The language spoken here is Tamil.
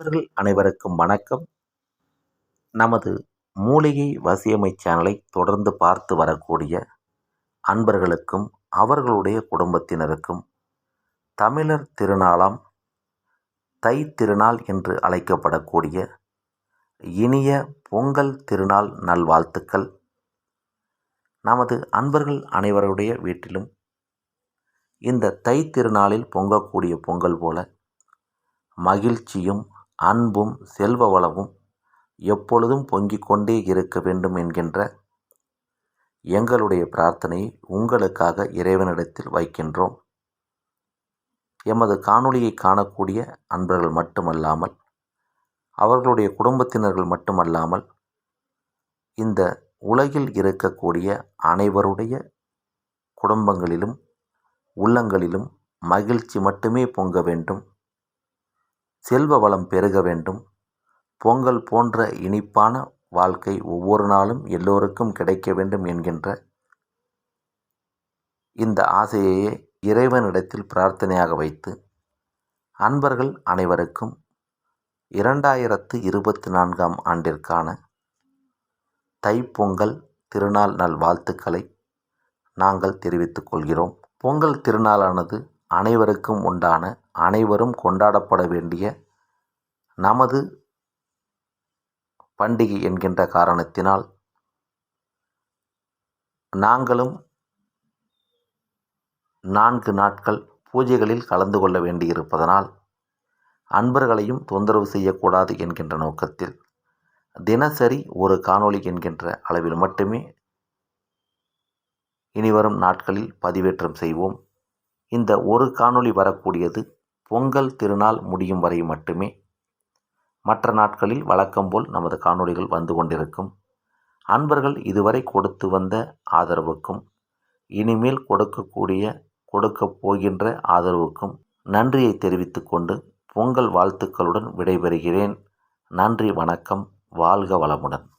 நண்பர்கள் அனைவருக்கும் வணக்கம். நமது மூலிகை வசியமை சேனலை தொடர்ந்து பார்த்து வரக்கூடிய அன்பர்களுக்கும் அவர்களுடைய குடும்பத்தினருக்கும் தமிழர் திருநாளாம் தை திருநாள் என்று அழைக்கப்படக்கூடிய இனிய பொங்கல் திருநாள் நல்வாழ்த்துக்கள். நமது அன்பர்கள் அனைவருடைய வீட்டிலும் இந்த தை திருநாளில் பொங்கக்கூடிய பொங்கல் போல மகிழ்ச்சியும் அன்பும் செல்வ வளமும் எப்பொழுதும் பொங்கிக் கொண்டே இருக்க வேண்டும் என்கின்ற எங்களுடைய பிரார்த்தனையை உங்களுக்காக இறைவனிடத்தில் வைக்கின்றோம். எமது காணொளியை காணக்கூடிய அன்பர்கள் மட்டுமல்லாமல் அவர்களுடைய குடும்பத்தினர்கள் மட்டுமல்லாமல் இந்த உலகில் இருக்கக்கூடிய அனைவருடைய குடும்பங்களிலும் உள்ளங்களிலும் மகிழ்ச்சி மட்டுமே பொங்க வேண்டும். செல்வ வளம் பெருக வேண்டும். பொங்கல் போன்ற இனிப்பான வாழ்க்கை ஒவ்வொரு நாளும் எல்லோருக்கும் கிடைக்க வேண்டும் என்கின்ற இந்த ஆசையையே இறைவனிடத்தில் பிரார்த்தனையாக வைத்து அன்பர்கள் அனைவருக்கும் இரண்டாயிரத்து இருபத்தி நான்காம் ஆண்டிற்கான தைப்பொங்கல் திருநாள் நல் வாழ்த்துக்களை நாங்கள் தெரிவித்துக் கொள்கிறோம். பொங்கல் திருநாளானது அனைவருக்கும் உண்டான அனைவரும் கொண்டாடப்பட வேண்டிய நமது பண்டிகை என்கின்ற காரணத்தினால் நாங்களும் நான்கு நாட்கள் பூஜைகளில் கலந்து கொள்ள வேண்டியிருப்பதனால் அன்பர்களையும் தொந்தரவு செய்யக்கூடாது என்கின்ற நோக்கத்தில் தினசரி ஒரு காணொளி என்கின்ற அளவில் மட்டுமே இனிவரும் நாட்களில் பதிவேற்றம் செய்வோம். இந்த ஒரு காணொளி வரக்கூடியது பொங்கல் திருநாள் முடியும் வரை மட்டுமே. மற்ற நாட்களில் வழக்கம்போல் நமது காணொளிகள் வந்து கொண்டிருக்கும். அன்பர்கள் இதுவரை கொடுத்து வந்த ஆதரவுக்கும் இனிமேல் கொடுக்கக்கூடிய கொடுக்கப் போகின்ற ஆதரவுக்கும் நன்றியை தெரிவித்துக்கொண்டு பொங்கல் வாழ்த்துக்களுடன் விடைபெறுகிறேன். நன்றி வணக்கம் வாழ்க வளமுடன்.